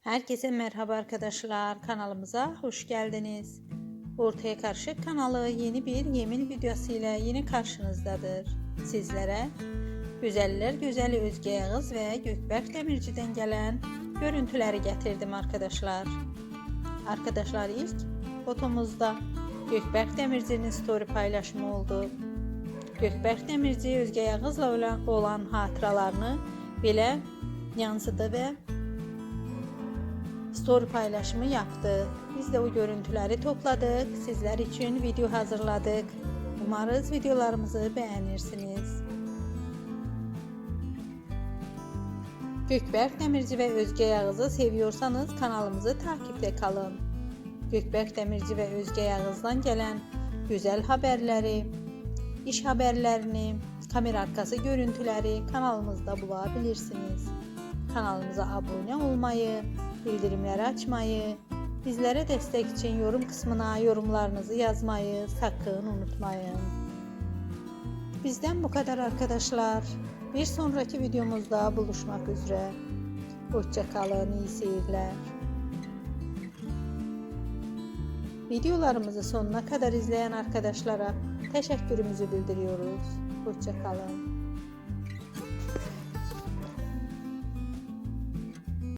Herkese merhaba arkadaşlar. Kanalımıza hoş geldiniz. Ortaya Karışık kanalı yeni bir yemin videosu ile yine karşınızdadır. Sizlere Güzeller Güzeli Özge Yağız ve Gökberk Demirci'den gelen görüntüleri getirdim arkadaşlar. Arkadaşlar ilk fotomuzda Gökberk Demirci'nin story paylaşımı oldu. Gökberk Demirci Özge Yağız'la olan, hatıralarını belə yansıdı ve story paylaşımı yaptı. Biz de o görüntüleri topladık. Sizler için video hazırladık. Umarız videolarımızı beğenirsiniz. Gökberk Demirci ve Özge Yağız'ı seviyorsanız kanalımızı takipte kalın. Gökberk Demirci ve Özge Yağız'dan gelen güzel haberleri, iş haberlerini, kamera arkası görüntüleri kanalımızda bulabilirsiniz. Kanalımıza abone olmayı, bildirimleri açmayı, bizlere destek için yorum kısmına yorumlarınızı yazmayı sakın unutmayın. Bizden bu kadar arkadaşlar. Bir sonraki videomuzda buluşmak üzere. Hoşçakalın, iyi seyirler. Videolarımızı sonuna kadar izleyen arkadaşlara teşekkürümüzü bildiriyoruz. Hoşçakalın.